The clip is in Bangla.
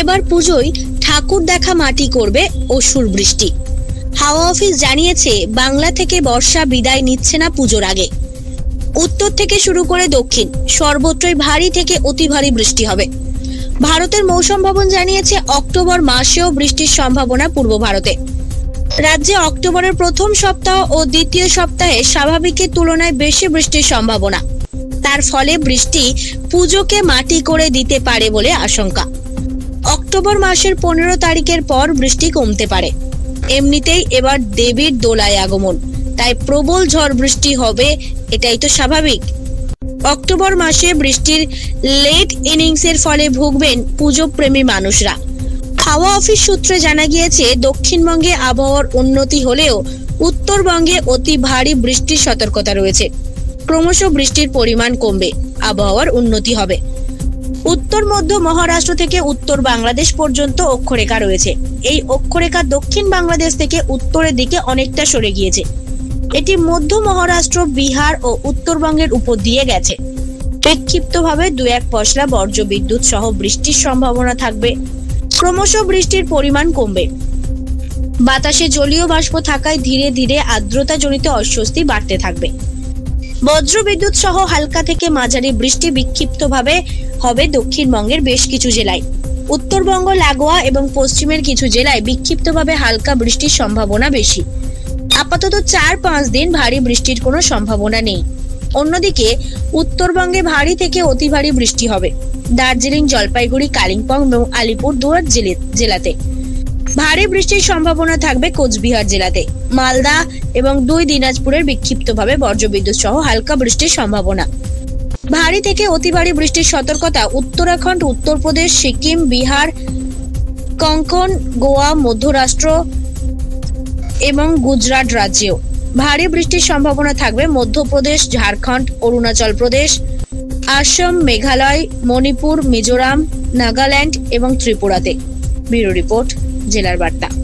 এবার পুজোয় ঠাকুর দেখা মাটি করবে অসুর বৃষ্টি। হাওয়া অফিস জানিয়েছে, বাংলা থেকে বর্ষা বিদায় নিচ্ছে না পুজোর আগে। উত্তর থেকে শুরু করে দক্ষিণ, সর্বত্রই ভারী থেকে অতি ভারী বৃষ্টি হবে। ভারতের মৌসুম ভবন জানিয়েছে, অক্টোবর মাসেও বৃষ্টির সম্ভাবনা পূর্ব ভারতে। রাজ্যে অক্টোবরের প্রথম সপ্তাহ ও দ্বিতীয় সপ্তাহে স্বাভাবিকের তুলনায় বেশি বৃষ্টির সম্ভাবনা। তার ফলে বৃষ্টি পুজোকে মাটি করে দিতে পারে বলে আশঙ্কা। অক্টোবর মাসের পনেরো তারিখের পর বৃষ্টি কমতে পারে। এমনিতেই এবার দেবীর দোলায় আগমন। তাই প্রবল ঝড় বৃষ্টি হবে, এটাই তো স্বাভাবিক। অক্টোবর মাসে বৃষ্টির লেট ইনিংসের ফলে ভুগবেন পুজো প্রেমী মানুষরা। হাওয়া অফিস সূত্রে জানা গিয়েছে, দক্ষিণবঙ্গে আবহাওয়ার উন্নতি হলেও উত্তরবঙ্গে অতি ভারী বৃষ্টির সতর্কতা রয়েছে। ক্রমশ বৃষ্টির পরিমাণ কমবে, আবহাওয়ার উন্নতি হবে। উত্তর, মধ্য মহারাষ্ট্র থেকে উত্তর বাংলাদেশ পর্যন্ত অক্ষরেখা রয়েছে। এই অক্ষরেখা দক্ষিণ বাংলাদেশ থেকে উত্তরের দিকে অনেকটা সরে গিয়েছে। এটি মধ্য মহারাষ্ট্র, বিহার ও উত্তরবঙ্গের উপর দিয়ে গেছে। বিক্ষিপ্তভাবে দু এক পশলা বর্জ্য বিদ্যুৎ সহ বৃষ্টির সম্ভাবনা থাকবে। ক্রমশ বৃষ্টির পরিমাণ কমবে। বাতাসে জলীয় বাষ্প থাকায় ধীরে ধীরে আর্দ্রতা জনিত অস্বস্তি বাড়তে থাকবে। বজ্র বিদ্যুৎ সহ হালকা থেকে মাঝারি বৃষ্টি বিক্ষিপ্তভাবে হবে দক্ষিণবঙ্গের বেশ কিছু জেলায়। উত্তরবঙ্গ, লাগোয়া এবং পশ্চিমের কিছু জেলায় বিক্ষিপ্তভাবে হালকা বৃষ্টির সম্ভাবনা বেশি। আপাতত চার পাঁচ দিন ভারী বৃষ্টির কোনো সম্ভাবনা নেই। অন্যদিকে, উত্তরবঙ্গে ভারী থেকে অতি ভারী বৃষ্টি হবে। দার্জিলিং, জলপাইগুড়ি, কালিম্পং এবং আলিপুর দুয়ার জেলাতে। ভারী বৃষ্টির সম্ভাবনা থাকবে কোচবিহার জেলাতে। মালদা এবং দুই দিনাজপুরের বিক্ষিপ্তভাবে বজ্রবিদ্যুৎ সহ হালকা বৃষ্টির সম্ভাবনা। ভারী থেকে অতি ভারী বৃষ্টির সতর্কতা উত্তরাখণ্ড, উত্তরপ্রদেশ, সিকিম, বিহার, কঙ্কন, গোয়া, মধ্যরাষ্ট্র এবং গুজরাট রাজ্যেও। ভারী বৃষ্টির সম্ভাবনা থাকবে মধ্যপ্রদেশ, ঝাড়খণ্ড, অরুণাচল প্রদেশ, আসাম, মেঘালয়, মণিপুর, মিজোরাম, নাগাল্যান্ড এবং ত্রিপুরাতে। Bureau report. জেলার বার্তা।